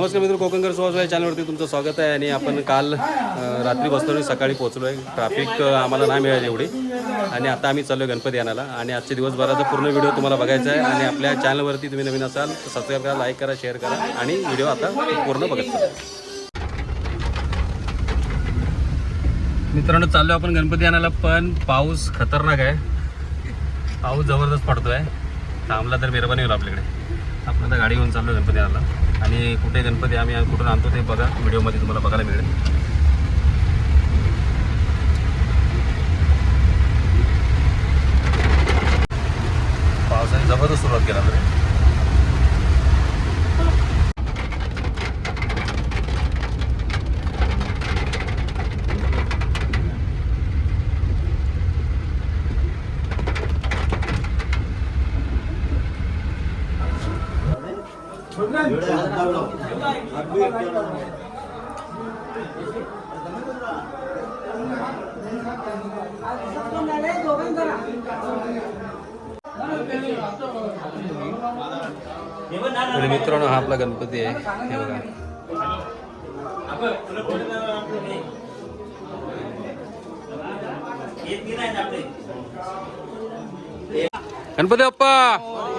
नमस्कार मित्र कोकणकर सुहास या चॅनलवरती तुमचं स्वागत आहे आणि आपण काल रात्री बसलो आणि सकाळी पोहोचलो आहे ट्रॅफिक आम्हाला नाही मिळाली एवढी. आणि आता आम्ही चाललो आहे गणपती आणायला. आणि आजच्या दिवसभराचा पूर्ण व्हिडिओ तुम्हाला बघायचा आहे. आणि आपल्या चॅनलवरती तुम्ही नवीन असाल तर सबस्क्राईब करा लाईक करा शेअर करा. आणि व्हिडिओ आता पूर्ण बघत चला मित्रांनो चाललो आपण गणपती आणायला पण पाऊस खतरनाक आहे. पाऊस जबरदस्त पडतो आहे थांबला तर मेहरबानी होईल आपल्याकडे. आपण आता गाडी घेऊन चाललो गणपती आणायला. आणि कुठे गणपती आम्ही कुठून आणतो ते बघा. व्हिडिओमध्ये तुम्हाला बघायला मिळेल. पावसाने जबरदस्त सुरुवात केला तर आणि मित्रांनो हा आपला गणपती आहे हे बघा गणपती बाप्पा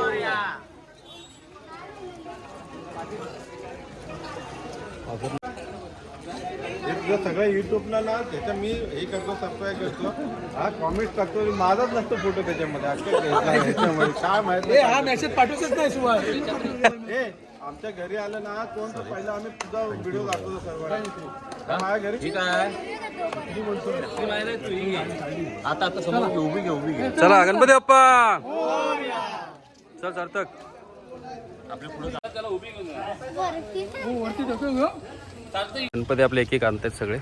हे सगळं युट्यूबला ना त्याच्या मी हे करतो सबस्क्राईब करतो. हा कॉमेंट टाकतो माझाच नसतो फोटो त्याच्यामध्ये. ह्याच्यामध्ये काय माहिती हा मेसेज पाठवतच नाही शिवाय हे आमच्या घरी आलं ना कोण तर पहिला आम्ही तुझा व्हिडिओ दाखवतो सर्व माझ्या घरी? ठीक आता आता समोर घे उभी घे उभी घे. चला गणपती बाप्पा. चल सार्थक. वरती ढकल गं. गणपती आपले एक एक आणतात सगळे.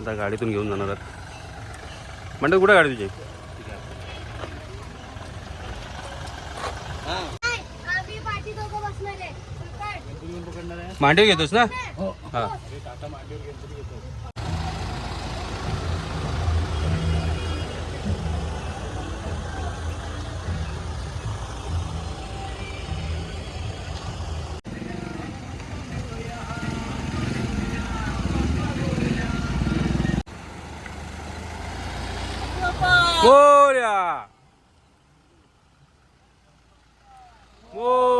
आता गाडीतून घेऊन जाणार आहेत. म्हणतात कुठे गाडी तुझी? आम्ही पाठी दोघं बसणार आहे पकड. मांडीव घेतोस ना हा मोर्या मोर्या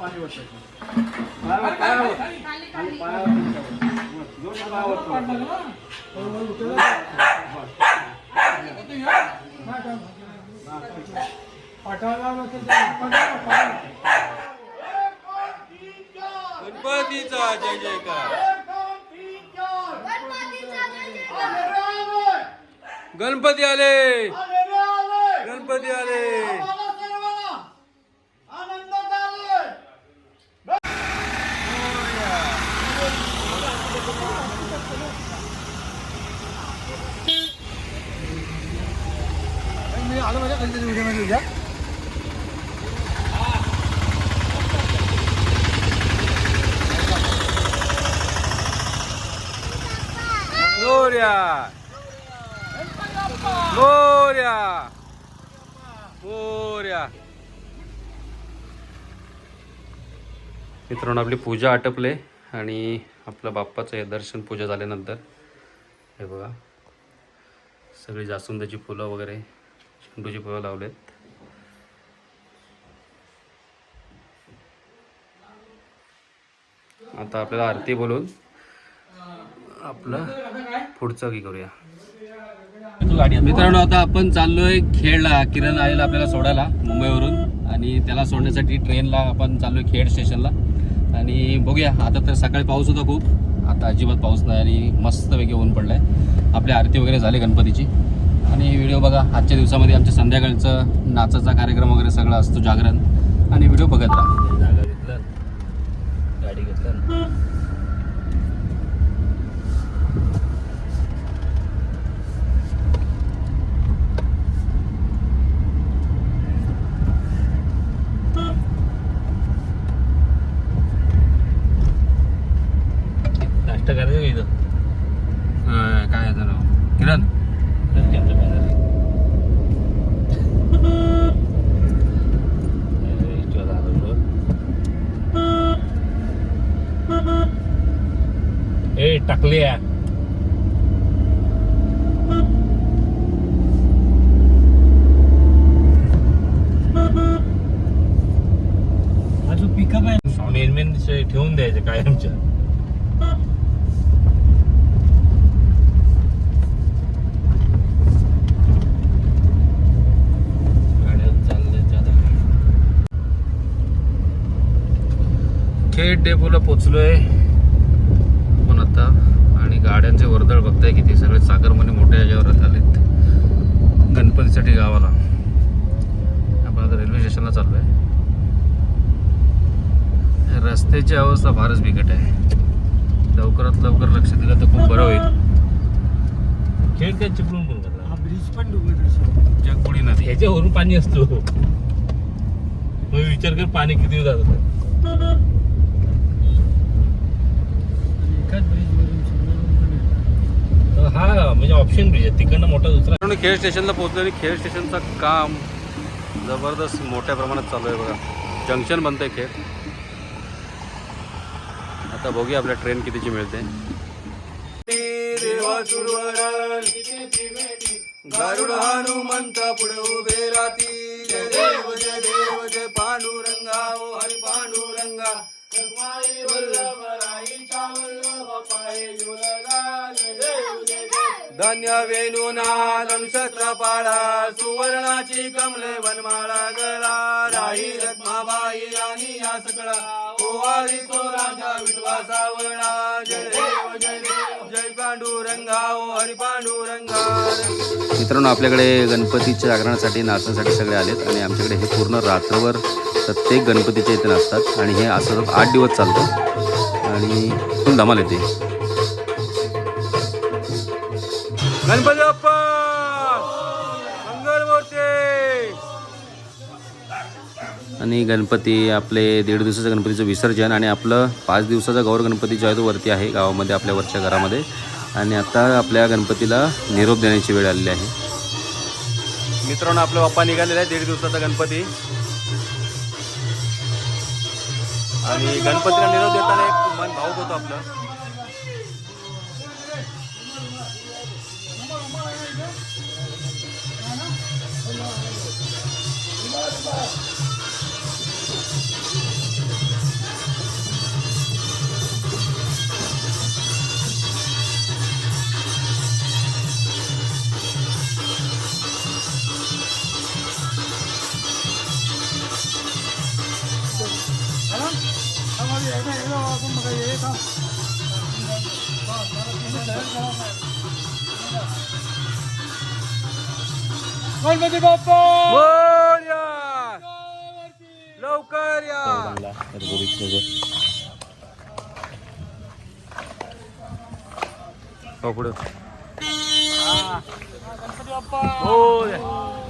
पाणी गणपतीचा जय जयकार गणपतीचा जय जयकार. गणपती आले. गणपती आले. मी आलो. माझ्या कधीतरी व्हिडिओमध्ये उद्या मोर्या मोर्या मोर्या मित्रांनो आपली पूजा आटपले आणि आपलं बाप्पाचं हे दर्शन पूजा झाल्यानंतर हे बघा सगळी जास्वंदाची फुलं वगैरे झेंडूची फुलं लावलेत. आता आपल्याला आरती बोलून आपलं पुढचं की करूया. गाडी मित्रांनो आता आपण चाललोय खेडला. किरण आलेला आपल्याला सोडायला मुंबईवरून. आणि त्याला सोडण्यासाठी ट्रेनला आपण चाललोय खेड स्टेशनला आणि बघूया आता तर सकाळी पाऊस होता खूप. आता अजिबात पाऊस नाही आणि मस्तपैकी ऊन पडलं आहे आपली आरती वगैरे झाली गणपतीची. आणि व्हिडिओ बघा आजच्या दिवसामध्ये आमच्या संध्याकाळचं नाचाचा कार्यक्रम वगैरे सगळं असतो जागरण. आणि व्हिडिओ बघत राहा जागा घेतलं गाडी घेतलं नाश्ता करायचं का इथं अं, काय आहे तर किरण तर त्यांचं बॅनर आहे. अरे, इथं आलो बघ. ए टाकले पिकअप आहे? मेन ठेवून द्यायचं कायमच्या गाड्या ज्यादा. थेट डेपोला पोचलोय पण आता आणि गाड्यांचे वर्दळ बघताय किती सगळे सागरमने मोठ्या याच्यावर आलेत. गणपतीसाठी गावाला. आपण आता रेल्वे स्टेशनला चाललो आहे रस्त्याची अवस्था फारच बिकट आहे. लवकरात लवकर लक्ष दिलं तर खूप बरं होईल. खेळ काय चिपळून पण करणार हा ब्रिज पण डुबत जगबुडी नदी ह्याच्यावरून पाणी असतो. मग विचार कर पाणी किती जात होतं एकाच ब्रिज वरून समजा तर हा म्हणजे ऑप्शन ब्रिज आहे. तिकडनं मोठा दुसरा खेळ स्टेशनला पोहोचलो आणि खेळ स्टेशनचं काम जबरदस्त मोठ्या प्रमाणात चालू आहे बघा. जंक्शन बनतंय खेळ. आता बघूया आपल्या ट्रेन कितीची मिळते. गरुड हनुमंत पुढे उभे राती धन्य वेणुनादम छत्रपाळा सुवर्णाची कमले वनमाळा गळा राही रत्माबाई राणी या सगळा ओवारी तो राजा विठवा सावळा. जय देव जय देव जय पांडुरंगा ओ हरी पांडुरंगा. मित्रांनो आपल्याकडे गणपतीच्या जागरणासाठी नाचण्यासाठी सगळे आलेत आणि आमच्याकडे हे पूर्ण रात्रभर प्रत्येक गणपतीच्या इथे नाचतात. आणि हे असं आठ दिवस चालतं. आणि खूप धमाल येते. गणपती बाप्पा! आणि गणपती आपले दीड दिवसाचं गणपतीचं विसर्जन आणि आपलं पाच दिवसाचा गौर गणपती जो आहे तो वरती आहे गावामध्ये आपल्या वरच्या घरामध्ये. आणि आता आपल्या गणपतीला निरोप देण्याची वेळ आलेली आहे. मित्रांनो आपला बाप्पा निघालेला आहे दीड दिवसाचा गणपती. आणि गणपतीला निरोप देताना एक मन भाऊक होतो आपलं. गणपती बाप्पा! मोरया! लवकर या! हो पुढं मोरया! इतके वाजवायचं